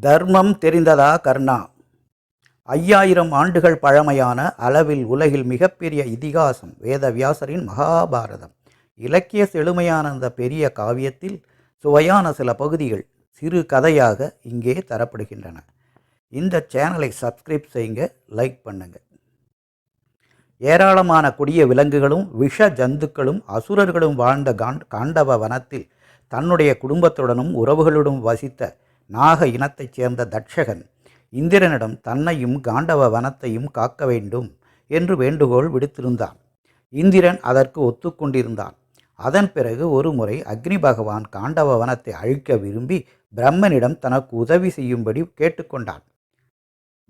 தர்மம் தெரிந்ததா கர்ணா? ஐயாயிரம் ஆண்டுகள் பழமையான அளவில் உலகில் மிகப்பெரிய இதிகாசம் வேதவியாசரின் மகாபாரதம். இலக்கிய செழுமையான அந்த பெரிய காவியத்தில் சுவையான சில பகுதிகள் சிறு கதையாக இங்கே தரப்படுகின்றன. இந்த சேனலை சப்ஸ்கிரைப் செய்யுங்க லைக் பண்ணுங்க. ஏராளமான கொடிய விலங்குகளும் விஷ ஜந்துக்களும் அசுரர்களும் வாழ்ந்த காண்- காண்டவ வனத்தில் தன்னுடைய குடும்பத்துடனும் உறவுகளுடன் வசித்த நாக இனத்தைச் சேர்ந்த தட்சகன் இந்திரனிடம் தன்னையும் காண்டவ வனத்தையும் காக்க வேண்டும் என்று வேண்டுகோள் விடுத்திருந்தான். இந்திரன் அதற்கு ஒத்துக்கொண்டிருந்தான் அதன் பிறகு ஒரு முறை அக்னி பகவான் காண்டவ வனத்தை அழிக்க விரும்பி பிரம்மனிடம் தனக்கு உதவி செய்யும்படி கேட்டுக்கொண்டான்.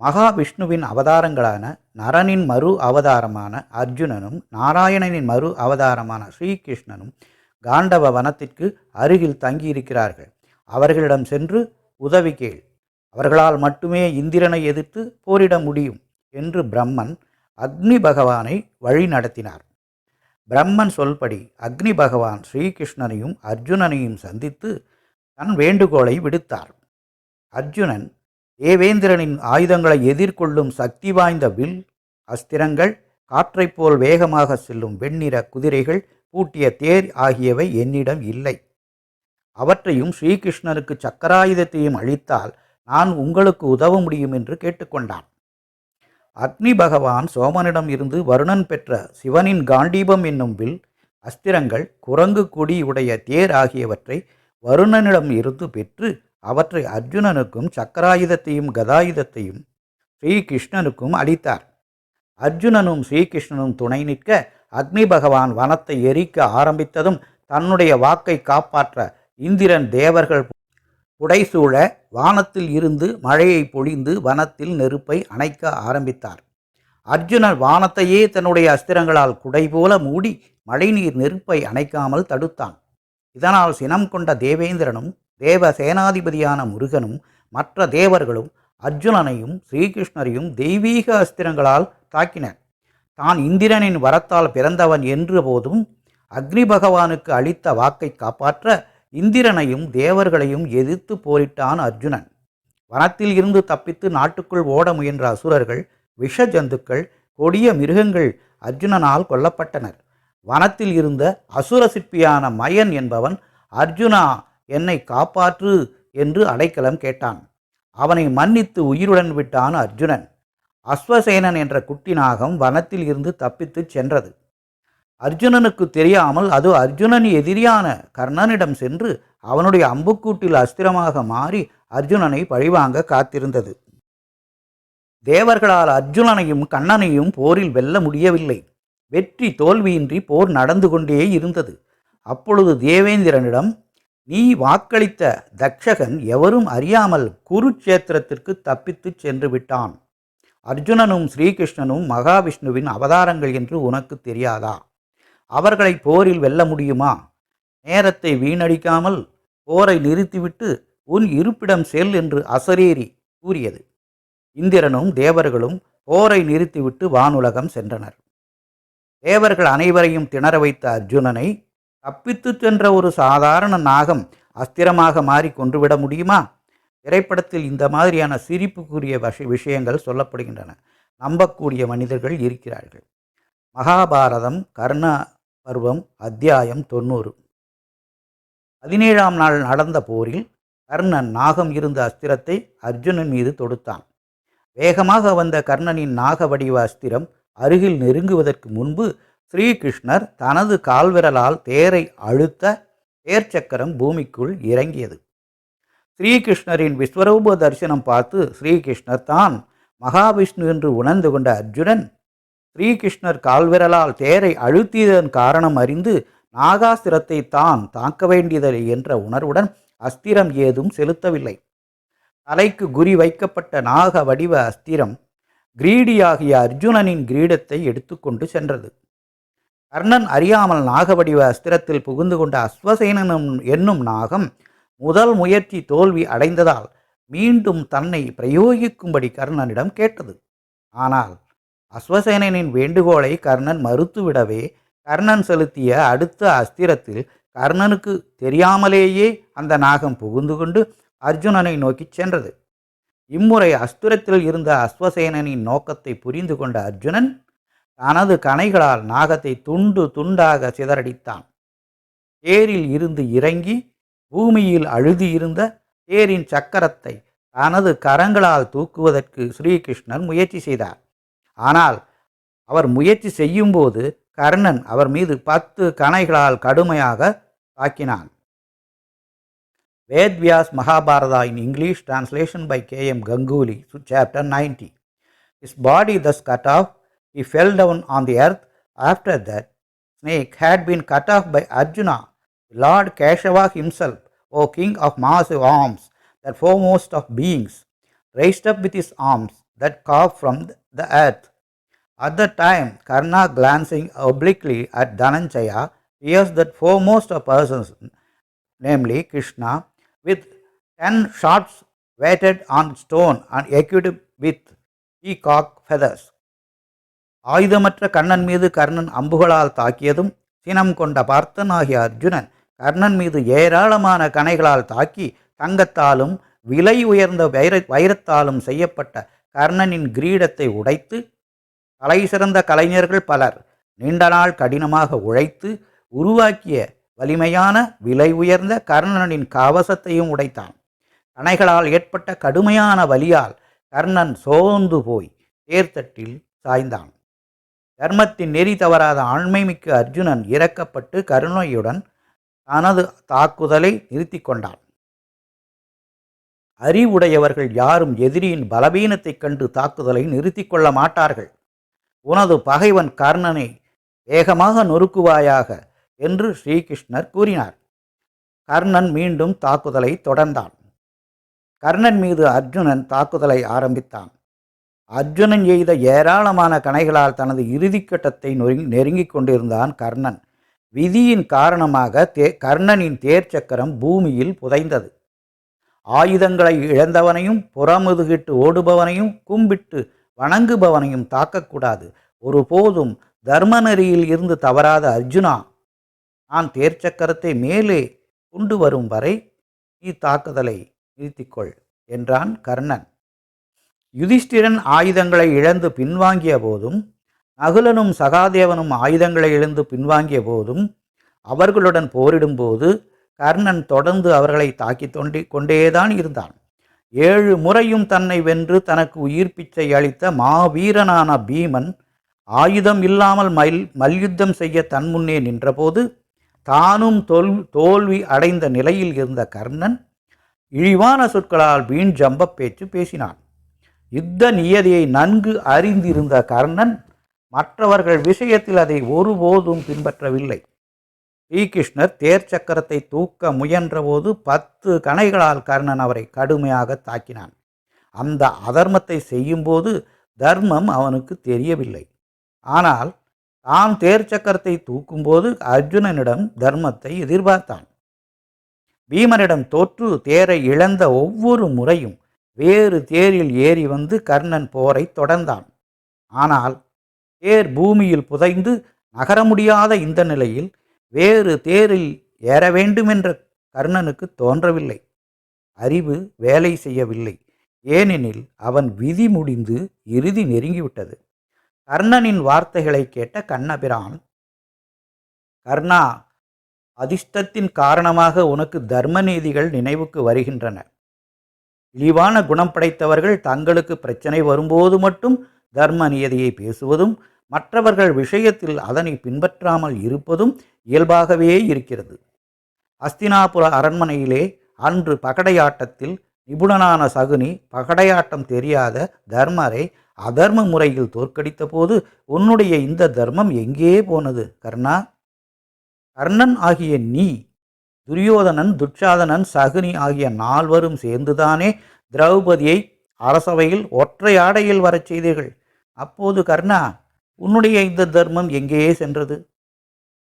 மகாவிஷ்ணுவின் அவதாரங்களான நரனின் மறு அவதாரமான அர்ஜுனனும் நாராயணனின் மறு அவதாரமான ஸ்ரீகிருஷ்ணனும் காண்டவ வனத்திற்கு அருகில் தங்கியிருக்கிறார்கள். அவர்களிடம் சென்று உதவி கேள். அவர்களால் மட்டுமே இந்திரனை எதிர்த்து போரிட முடியும் என்று பிரம்மன் அக்னி பகவானை வழி நடத்தினார். பிரம்மன் சொல்படி அக்னி பகவான் ஸ்ரீகிருஷ்ணனையும் அர்ஜுனனையும் சந்தித்து தன் வேண்டுகோளை விடுத்தார். அர்ஜுனன் தேவேந்திரனின் ஆயுதங்களை எதிர்கொள்ளும் சக்தி வாய்ந்த வில் அஸ்திரங்கள் காற்றைப் போல் வேகமாக செல்லும் வெண்ணிற குதிரைகள் பூட்டிய தேர் ஆகியவை என்னிடம் இல்லை. அவற்றையும் ஸ்ரீகிருஷ்ணனுக்கு சக்கராயுதத்தையும் அளித்தால் நான் உங்களுக்கு உதவ முடியும் என்று கேட்டுக்கொண்டான். அக்னி பகவான் சோமனிடம் இருந்து வருணன் பெற்ற சிவனின் காண்டீபம் என்னும் வில் அஸ்திரங்கள் குரங்கு கொடி உடைய தேர் ஆகியவற்றை வருணனிடம் இருந்து பெற்று அவற்றை அர்ஜுனனுக்கும் சக்கராயுதத்தையும் கதாயுதத்தையும் ஸ்ரீகிருஷ்ணனுக்கும் அளித்தார். அர்ஜுனனும் ஸ்ரீகிருஷ்ணனும் துணை நிற்க அக்னி பகவான் வனத்தை எரிக்க ஆரம்பித்ததும் தன்னுடைய வாக்கை காப்பாற்ற இந்திரன் தேவர்கள் புடைசூழ வானத்தில் இருந்து மழையை பொழிந்து வனத்தில் நெருப்பை அணைக்க ஆரம்பித்தார். அர்ஜுனன் வானத்தையே தன்னுடைய அஸ்திரங்களால் குடை போல மூடி மழைநீர் நெருப்பை அணைக்காமல் தடுத்தான். இதனால் சினம் கொண்ட தேவேந்திரனும் தேவ சேனாதிபதியான முருகனும் மற்ற தேவர்களும் அர்ஜுனனையும் ஸ்ரீகிருஷ்ணரையும் தெய்வீக அஸ்திரங்களால் தாக்கினர். தான் இந்திரனின் வரத்தால் பிறந்தவன் என்ற போதும் அக்னி பகவானுக்கு அளித்த வாக்கை காப்பாற்ற இந்திரனையும் தேவர்களையும் எதிர்த்து போரிட்டான் அர்ஜுனன். வனத்தில் இருந்து தப்பித்து நாட்டுக்குள் ஓட முயன்ற அசுரர்கள் விஷ ஜந்துக்கள் கொடிய மிருகங்கள் அர்ஜுனனால் கொல்லப்பட்டனர். வனத்தில் இருந்த அசுர சிற்பியான மயன் என்பவன் அர்ஜுனா என்னை காப்பாற்று என்று அடைக்கலம் கேட்டான். அவனை மன்னித்து உயிருடன் விட்டான் அர்ஜுனன். அஸ்வசேனன் என்ற குட்டி நாகம் வனத்தில் இருந்து தப்பித்துச் சென்றது. அர்ஜுனனுக்கு தெரியாமல் அது அர்ஜுனன் எதிரியான கர்ணனிடம் சென்று அவனுடைய அம்புக்கூட்டில் அஸ்திரமாக மாறி அர்ஜுனனை பழிவாங்க காத்திருந்தது. தேவர்களால் அர்ஜுனனையும் கண்ணனையும் போரில் வெல்ல முடியவில்லை. வெற்றி தோல்வியின்றி போர் நடந்து கொண்டே இருந்தது. அப்பொழுது தேவேந்திரனிடம் நீ வாக்களித்த தக்ஷகன் எவரும் அறியாமல் குருட்சேத்திரத்திற்கு தப்பித்துச் சென்று விட்டான். அர்ஜுனனும் ஸ்ரீகிருஷ்ணனும் மகாவிஷ்ணுவின் அவதாரங்கள் என்று உனக்கு தெரியாதா? அவர்களை போரில் வெல்ல முடியுமா? நேரத்தை வீணடிக்காமல் போரை நிறுத்திவிட்டு உன் இருப்பிடம் செல் என்று அசரீரி கூறியது. இந்திரனும் தேவர்களும் போரை நிறுத்திவிட்டு வானுலகம் சென்றனர். தேவர்கள் அனைவரையும் திணற வைத்த அர்ஜுனனை தப்பித்துச் சென்ற ஒரு சாதாரண நாகம் அஸ்திரமாக மாறி கொன்றுவிட முடியுமா? திரைப்படத்தில் இந்த மாதிரியான சிரிப்புக்குரிய விஷயங்கள் சொல்லப்படுகின்றன. நம்பக்கூடிய மனிதர்கள் இருக்கிறார்கள். மகாபாரதம் கர்ண பருவம் அத்தியாயம் தொண்ணூறு. பதினேழாம் நாள் நடந்த போரில் கர்ணன் நாகம் இருந்த அஸ்திரத்தை அர்ஜுனன் மீது தொடுத்தான். வேகமாக வந்த கர்ணனின் நாக வடிவ அஸ்திரம் அருகில் நெருங்குவதற்கு முன்பு ஸ்ரீகிருஷ்ணர் தனது கால்விரலால் தேரை அழுத்த தேர்ச்சக்கரம் பூமிக்குள் இறங்கியது. ஸ்ரீகிருஷ்ணரின் விஸ்வரூப தரிசனம் பார்த்து ஸ்ரீகிருஷ்ணர் தான் மகாவிஷ்ணு என்று உணர்ந்து கொண்ட அர்ஜுனன் ஸ்ரீகிருஷ்ணர் கால்விரலால் தேரை அழுத்தியதன் காரணம் அறிந்து நாகாஸ்திரத்தை தான் தாக்க வேண்டியதில்லை என்ற உணர்வுடன் அஸ்திரம் ஏதும் செலுத்தவில்லை. தலைக்கு குறி வைக்கப்பட்ட நாக வடிவ அஸ்திரம் கிரீடியாகிய அர்ஜுனனின் கிரீடத்தை எடுத்துக்கொண்டு சென்றது. கர்ணன் அறியாமல் நாக வடிவ அஸ்திரத்தில் புகுந்து கொண்ட அஸ்வசேனனும் என்னும் நாகம் முதல் முயற்சி தோல்வி அடைந்ததால் மீண்டும் தன்னை பிரயோகிக்கும்படி கர்ணனிடம் கேட்டது. ஆனால் அஸ்வசேனனின் வேண்டுகோளை கர்ணன் மறுத்துவிடவே கர்ணன் செலுத்திய அடுத்த அஸ்திரத்தில் கர்ணனுக்கு தெரியாமலேயே அந்த நாகம் புகுந்து கொண்டு அர்ஜுனனை நோக்கிச் சென்றது. இம்முறை அஸ்திரத்தில் இருந்த அஸ்வசேனனின் நோக்கத்தை புரிந்து கொண்ட அர்ஜுனன் தனது கணைகளால் நாகத்தை துண்டு துண்டாக சிதறடித்தான். தேரில் இருந்து இறங்கி பூமியில் அழுதியிருந்த தேரின் சக்கரத்தை தனது கரங்களால் தூக்குவதற்கு ஸ்ரீகிருஷ்ணன் முயற்சி செய்தார். ஆனால் அவர் முயற்சி செய்யும்போது கர்ணன் அவர் மீது பத்து கணைகளால் கடுமையாக தாக்கினான் வேத்வியாஸ் மகாபாரதா இன் English translation by K M Ganguli chapter ninety his body thus cut off he fell down on the earth after that snake had been cut off by Arjuna, Lord Keshava himself, O king of massive arms, the foremost of beings, raised with his arms that carved from the earth. At the time, Karna glancing obliquely at Dhananjaya, pierced that foremost of persons, namely Krishna, with ten shots weighted on stone and equipped with peacock feathers. ஆயுதமற்ற கர்ணன் மீது கர்ணன் அம்புகளால் தாக்கியதும் சினம் கொண்ட பார்த்தன் ஆகிய அர்ஜுனன் கர்ணன் மீது ஏராளமான கணைகளால் தாக்கி தங்கத்தாலும் விலை உயர்ந்த வைர வைரத்தாலும் செய்யப்பட்ட கர்ணனின் கிரீடத்தை உடைத்து தலை சிறந்த கலைஞர்கள் பலர் நீண்ட நாள் கடினமாக உழைத்து உருவாக்கிய வலிமையான விலை உயர்ந்த கர்ணனின் கவசத்தையும் உடைத்தான். கணைகளால் ஏற்பட்ட கடுமையான வலியால் கர்ணன் சோர்ந்து போய் தேர்தட்டில் சாய்ந்தான். தர்மத்தின் நெறி தவறாத ஆண்மைமிக்க அர்ஜுனன் இறக்கப்பட்டு கருணையுடன் தனது தாக்குதலை நிறுத்தி கொண்டான். அறிவுடையவர்கள் யாரும் எதிரியின் பலவீனத்தைக் கண்டு தாக்குதலை நிறுத்தி கொள்ள மாட்டார்கள். உனது பகைவன் கர்ணனை வேகமாக நொறுக்குவாயாக என்று ஸ்ரீகிருஷ்ணர் கூறினார். கர்ணன் மீண்டும் தாக்குதலை தொடர்ந்தான். கர்ணன் மீது அர்ஜுனன் தாக்குதலை ஆரம்பித்தான். அர்ஜுனன் எய்த ஏராளமான கணைகளால் தனது இறுதிக்கட்டத்தை நொறுங்கி நெருங்கிக் கொண்டிருந்தான் கர்ணன். விதியின் காரணமாக தே கர்ணனின் தேர் சக்கரம் பூமியில் புதைந்தது. ஆயுதங்களை இழந்தவனையும் புறமுதுகிட்டு ஓடுபவனையும் கும்பிட்டு வணங்குபவனையும் தாக்கக்கூடாது. ஒருபோதும் தர்மநெறியில் இருந்து தவறாத அர்ஜுனா நான் தேர்ச்சக்கரத்தை மேலே கொண்டு வரும் வரை நீ தாக்குதலை நிறுத்திக்கொள் என்றான் கர்ணன். யுதிஷ்டிரன் ஆயுதங்களை இழந்து பின்வாங்கிய போதும் நகுலனும் சகாதேவனும் ஆயுதங்களை இழந்து பின்வாங்கிய போதும் அவர்களுடன் போரிடும்போது கர்ணன் தொடர்ந்து அவர்களை தாக்கி தொண்டி கொண்டேதான் இருந்தான். ஏழு முறையும் தன்னை வென்று தனக்கு உயிர் பிச்சை அளித்த மாவீரனான பீமன் ஆயுதம் இல்லாமல் மல் மல்யுத்தம் செய்ய தன் முன்னே நின்றபோது தானும் தோல் தோல்வி அடைந்த நிலையில் இருந்த கர்ணன் இழிவான சொற்களால் வீண் ஜம்பப் பேச்சு பேசினான். யுத்த நியதியை நன்கு அறிந்திருந்த கர்ணன் மற்றவர்கள் விஷயத்தில் அதை ஒருபோதும் பின்பற்றவில்லை. ஸ்ரீகிருஷ்ணர் தேர் சக்கரத்தை தூக்க முயன்றபோது பத்து கணைகளால் கர்ணன் அவரை கடுமையாக தாக்கினான். அந்த அதர்மத்தை செய்யும்போது தர்மம் அவனுக்கு தெரியவில்லை. ஆனால் தான் தேர் சக்கரத்தை தூக்கும்போது அர்ஜுனனிடம் தர்மத்தை எதிர்பார்த்தான். பீமனிடம் தோற்று தேரை இழந்த ஒவ்வொரு முறையும் வேறு தேரில் ஏறி வந்து கர்ணன் போரை தொடர்ந்தான். ஆனால் தேர் பூமியில் புதைந்து நகர முடியாத இந்த நிலையில் வேறு தேரில் ஏற வேண்டுமென்ற கர்ணனுக்கு தோன்றவில்லை. அறிவு வேலை செய்யவில்லை. ஏனெனில் அவன் விதி முடிந்து இறுதி நெருங்கிவிட்டது. கர்ணனின் வார்த்தைகளை கேட்ட கண்ணபிரான் கர்ணா அதிர்ஷ்டத்தின் காரணமாக உனக்கு தர்ம நீதிகள் நினைவுக்கு வருகின்றன. இழிவான குணம் படைத்தவர்கள் தங்களுக்கு பிரச்சனை வரும்போது மட்டும் தர்ம நியதியை பேசுவதும் மற்றவர்கள் விஷயத்தில் அதனை பின்பற்றாமல் இருப்பதும் இயல்பாகவே இருக்கிறது. அஸ்தினாபுர அரண்மனையிலே அன்று பகடையாட்டத்தில் நிபுணனான சகுனி பகடையாட்டம் தெரியாத தர்மரை அதர்ம முறையில் தோற்கடித்த போது உன்னுடைய இந்த தர்மம் எங்கே போனது கர்ணா? கர்ணன் ஆகிய நீ துரியோதனன் துட்சாதனன் சகுனி ஆகிய நால்வரும் சேர்ந்துதானே திரௌபதியை அரசவையில் ஒற்றை ஆடையில் வரச் செய்தீர்கள்? அப்போது கர்ணா உன்னுடைய இந்த தர்மம் எங்கேயே சென்றது?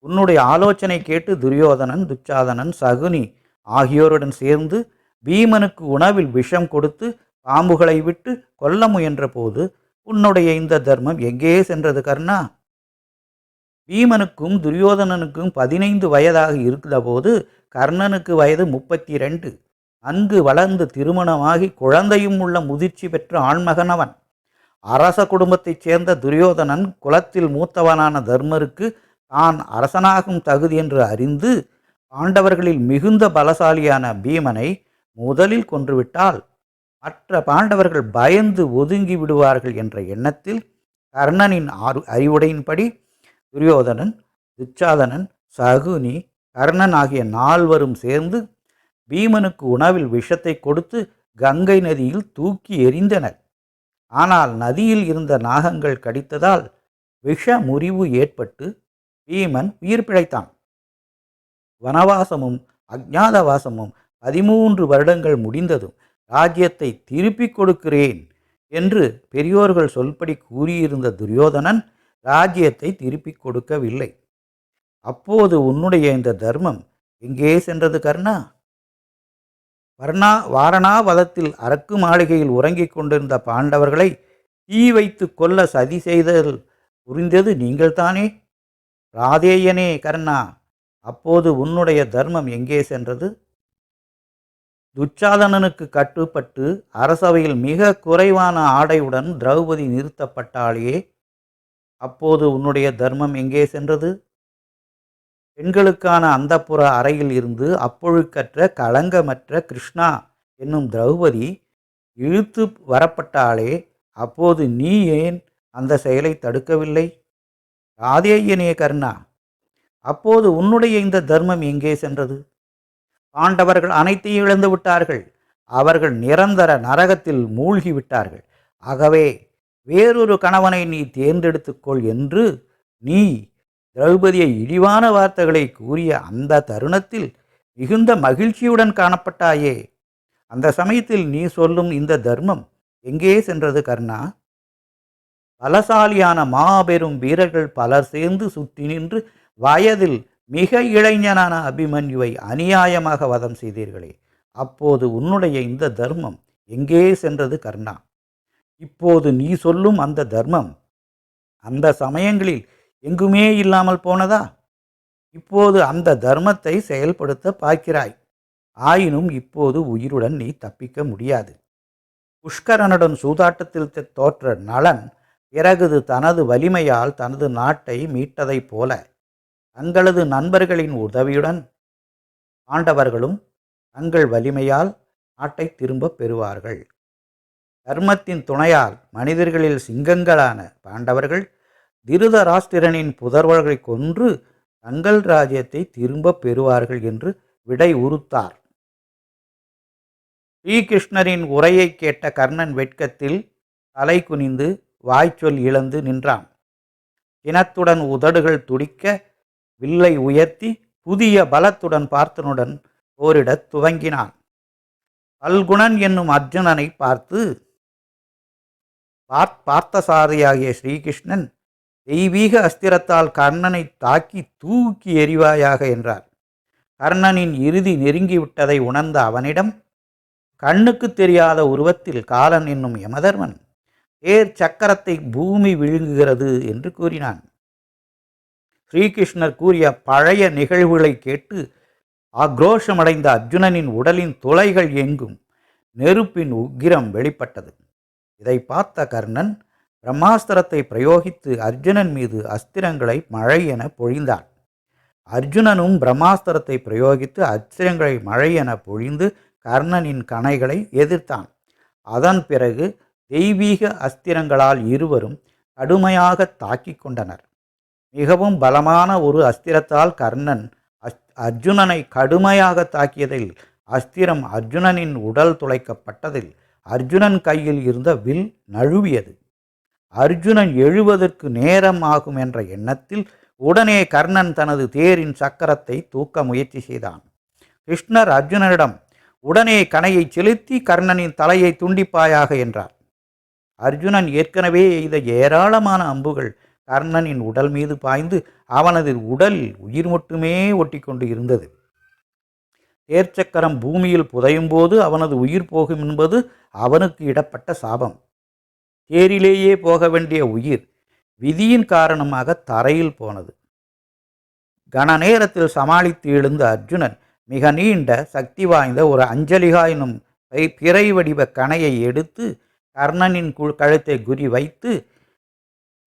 உன்னுடைய ஆலோசனை கேட்டு துரியோதனன் துச்சாதனன் சகுனி ஆகியோருடன் சேர்ந்து பீமனுக்கு உணவில் விஷம் கொடுத்து பாம்புகளை விட்டு கொல்ல முயன்ற போது உன்னுடைய இந்த தர்மம் எங்கேயே சென்றது கர்ணா? பீமனுக்கும் துரியோதனனுக்கும் பதினைந்து வயதாக இருந்தபோது கர்ணனுக்கு வயது முப்பத்தி ரெண்டு நன்கு வளர்ந்து திருமணமாகி குழந்தையும் உள்ள முதிர்ச்சி பெற்ற ஆண்மகன் அவன். அரச குடும்பத்தைச் சேர்ந்த துரியோதனன் குலத்தில் மூத்தவனான தர்மருக்கு தான் அரசனாகும் தகுதி என்று அறிந்து பாண்டவர்களில் மிகுந்த பலசாலியான பீமனை முதலில் கொன்றுவிட்டால் மற்ற பாண்டவர்கள் பயந்து ஒதுங்கி விடுவார்கள் என்ற எண்ணத்தில் கர்ணனின் ஆறு அறிவுடையின்படி துரியோதனன் துச்சாதனன் சகுனி கர்ணன் ஆகிய நால்வரும் சேர்ந்து பீமனுக்கு உணவில் விஷத்தை கொடுத்து கங்கை நதியில் தூக்கி எறிந்தனர். ஆனால் நதியில் இருந்த நாகங்கள் கடித்ததால் விஷ முறிவு ஏற்பட்டு பீமன் உயிர் பிழைத்தான். வனவாசமும் அஜ்ஞாதவாசமும் பதிமூன்று வருடங்கள் முடிந்ததும் ராஜ்யத்தை திருப்பிக் கொடுக்கிறேன் என்று பெரியோர்கள் சொல்படி கூறியிருந்த துரியோதனன் ராஜ்யத்தை திருப்பிக் கொடுக்கவில்லை. அப்போது உன்னுடைய இந்த தர்மம் எங்கே சென்றது கர்ணா? வர்ணா வாரணாவதத்தில் அரக்கு மாளிகையில் உறங்கிக் கொண்டிருந்த பாண்டவர்களை தீ வைத்து கொல்ல சதி செய்தல் புரிந்தது நீங்கள்தானே? ராதேயனே கர்ணா அப்போது உன்னுடைய தர்மம் எங்கே சென்றது? துச்சாதனனுக்கு கட்டுப்பட்டு அரசவையில் மிக குறைவான ஆடையுடன் திரௌபதி நிறுத்தப்பட்டாலே அப்போது உன்னுடைய தர்மம் எங்கே சென்றது? பெண்களுக்கான அந்தப்புற அறையில் இருந்து அப்பொழுக்கற்ற களங்கமற்ற கிருஷ்ணா என்னும் திரௌபதி இழுத்து வரப்பட்டாலே அப்போது நீ ஏன் அந்த செயலை தடுக்கவில்லை? ராதேயனே கர்ணா அப்போது உன்னுடைய இந்த தர்மம் எங்கே சென்றது? பாண்டவர்கள் அனைத்தையும் இழந்து விட்டார்கள் அவர்கள் நிரந்தர நரகத்தில் மூழ்கி விட்டார்கள். ஆகவே வேறொரு கணவனை நீ தேர்ந்தெடுத்துக்கொள் என்று நீ திரௌபதியை இழிவான வார்த்தைகளை கூறிய அந்த தருணத்தில் மிகுந்த மகிழ்ச்சியுடன் காணப்பட்டாயே. அந்த சமயத்தில் நீ சொல்லும் இந்த தர்மம் எங்கே சென்றது கர்ணா? பலசாலியான மாபெரும் வீரர்கள் பலர் சேர்ந்து சுற்றி நின்று வயதில் மிக இளைஞனான அபிமன்யுவை அநியாயமாக வதம் செய்தீர்களே. அப்போது உன்னுடைய இந்த தர்மம் எங்கே சென்றது கர்ணா? இப்போது நீ சொல்லும் அந்த தர்மம் அந்த சமயங்களில் எங்குமே இல்லாமல் போனதா? இப்போது அந்த தர்மத்தை செயல்படுத்த பார்க்கிறாய். ஆயினும் இப்போது உயிருடன் நீ தப்பிக்க முடியாது. புஷ்கரனுடன் சூதாட்டத்தில் தோற்ற நலன் பிறகுது தனது வலிமையால் தனது நாட்டை மீட்டதைப் போல. தங்களது நண்பர்களின் உதவியுடன் பாண்டவர்களும் தங்கள் வலிமையால் நாட்டை திரும்பப் பெறுவார்கள். தர்மத்தின் துணையால் மனிதர்களில் சிங்கங்களான பாண்டவர்கள் திருதராஷ்டிரனின் புதர்வர்களை கொன்று தங்கள் ராஜ்யத்தை திரும்பப் பெறுவார்கள் என்று விடை உறுத்தார். ஸ்ரீகிருஷ்ணரின் உரையை கேட்ட கர்ணன் வெட்கத்தில் தலை குனிந்து வாய்ச்சொல் இழந்து நின்றான். இனத்துடன் உதடுகள் துடிக்க வில்லை உயர்த்தி புதிய பலத்துடன் பார்த்தனுடன் போரிடத் துவங்கினான். பல்குணன் என்னும் அர்ஜுனனை பார்த்து பார் பார்த்தசாரியாகிய ஸ்ரீகிருஷ்ணன் தெய்வீக அஸ்திரத்தால் கர்ணனை தாக்கி தூக்கி எறிவாயாக என்றார். கர்ணனின் இறுதி நெருங்கிவிட்டதை உணர்ந்த அவனிடம் கண்ணுக்கு தெரியாத உருவத்தில் காலன் என்னும் யமதர்மன் தேர் சக்கரத்தை பூமி விழுங்குகிறது என்று கூறினான். ஸ்ரீகிருஷ்ணர் கூறிய பழைய நிகழ்வுகளை கேட்டு ஆக்ரோஷமடைந்த அர்ஜுனனின் உடலின் துளைகள் எங்கும் நெருப்பின் உக்கிரம் வெளிப்பட்டது. இதை பார்த்த கர்ணன் பிரம்மாஸ்திரத்தை பிரயோகித்து அர்ஜுனன் மீது அஸ்திரங்களை மழை என பொழிந்தான். அர்ஜுனனும் பிரம்மாஸ்திரத்தை பிரயோகித்து அஸ்திரங்களை மழை என பொழிந்து கர்ணனின் கணைகளை எதிர்த்தான். அதன் பிறகு தெய்வீக அஸ்திரங்களால் இருவரும் கடுமையாக தாக்கிக் கொண்டனர். மிகவும் பலமான ஒரு அஸ்திரத்தால் கர்ணன் அஸ் அர்ஜுனனை கடுமையாக தாக்கியதில் அஸ்திரம் அர்ஜுனனின் உடல் துளைக்கப்பட்டதில் அர்ஜுனன் கையில் இருந்த வில் நழுவியது. அர்ஜுனன் எழுவதற்கு நேரம் ஆகும் என்ற எண்ணத்தில் உடனே கர்ணன் தனது தேரின் சக்கரத்தை தூக்க முயற்சி செய்தான். கிருஷ்ணர் அர்ஜுனனிடம் உடனே கணையை செலுத்தி கர்ணனின் தலையை துண்டிப்பாயாக என்றார். அர்ஜுனன் ஏற்கனவே எய்த ஏராளமான அம்புகள் கர்ணனின் உடல் மீது பாய்ந்து அவனது உடல் உயிர் மட்டுமே ஒட்டிக்கொண்டு இருந்தது. தேர்ச்சக்கரம் பூமியில் புதையும் போது அவனது உயிர் போகும் என்பது அவனுக்கு இடப்பட்ட சாபம். தேரிலேயே போக வேண்டிய உயிர் விதியின் காரணமாக தரையில் போனது. கன நேரத்தில் சமாளித்து எழுந்த அர்ஜுனன் மிக நீண்ட சக்தி வாய்ந்த ஒரு அஞ்சலிகா என்னும் பிறை வடிவ கணையை எடுத்து கர்ணனின் குழு கழுத்தை குறி வைத்து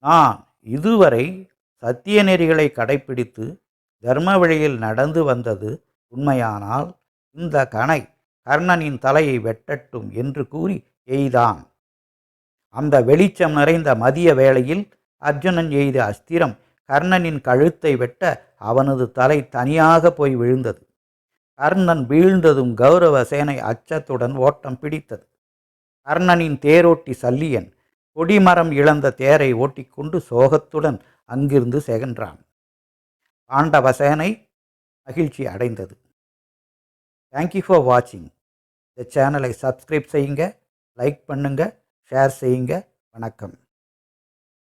நான் இதுவரை சத்திய நெறிகளை கடைப்பிடித்து தர்ம வழியில் நடந்து வந்தது உண்மையானால் இந்த கணை கர்ணனின் தலையை வெட்டட்டும் என்று கூறி எய்தான். அந்த வெளிச்சம் நிறைந்த மதிய வேளையில் அர்ஜுனன் எய்த அஸ்திரம் கர்ணனின் கழுத்தை வெட்ட அவனது தலை தனியாக போய் விழுந்தது. கர்ணன் வீழ்ந்ததும் கௌரவ சேனை அச்சத்துடன் ஓட்டம் பிடித்தது. கர்ணனின் தேரோட்டி சல்லியன் கொடிமரம் இழந்த தேரை ஓட்டிக்கொண்டு சோகத்துடன் அங்கிருந்து செகன்றான். பாண்டவ சேனை மகிழ்ச்சி அடைந்தது. தேங்க்யூ ஃபார் வாட்சிங் இந்த சேனலை சப்ஸ்கிரைப் செய்யுங்க லைக் பண்ணுங்கள் ஷேர் செய்யுங்க. வணக்கம்.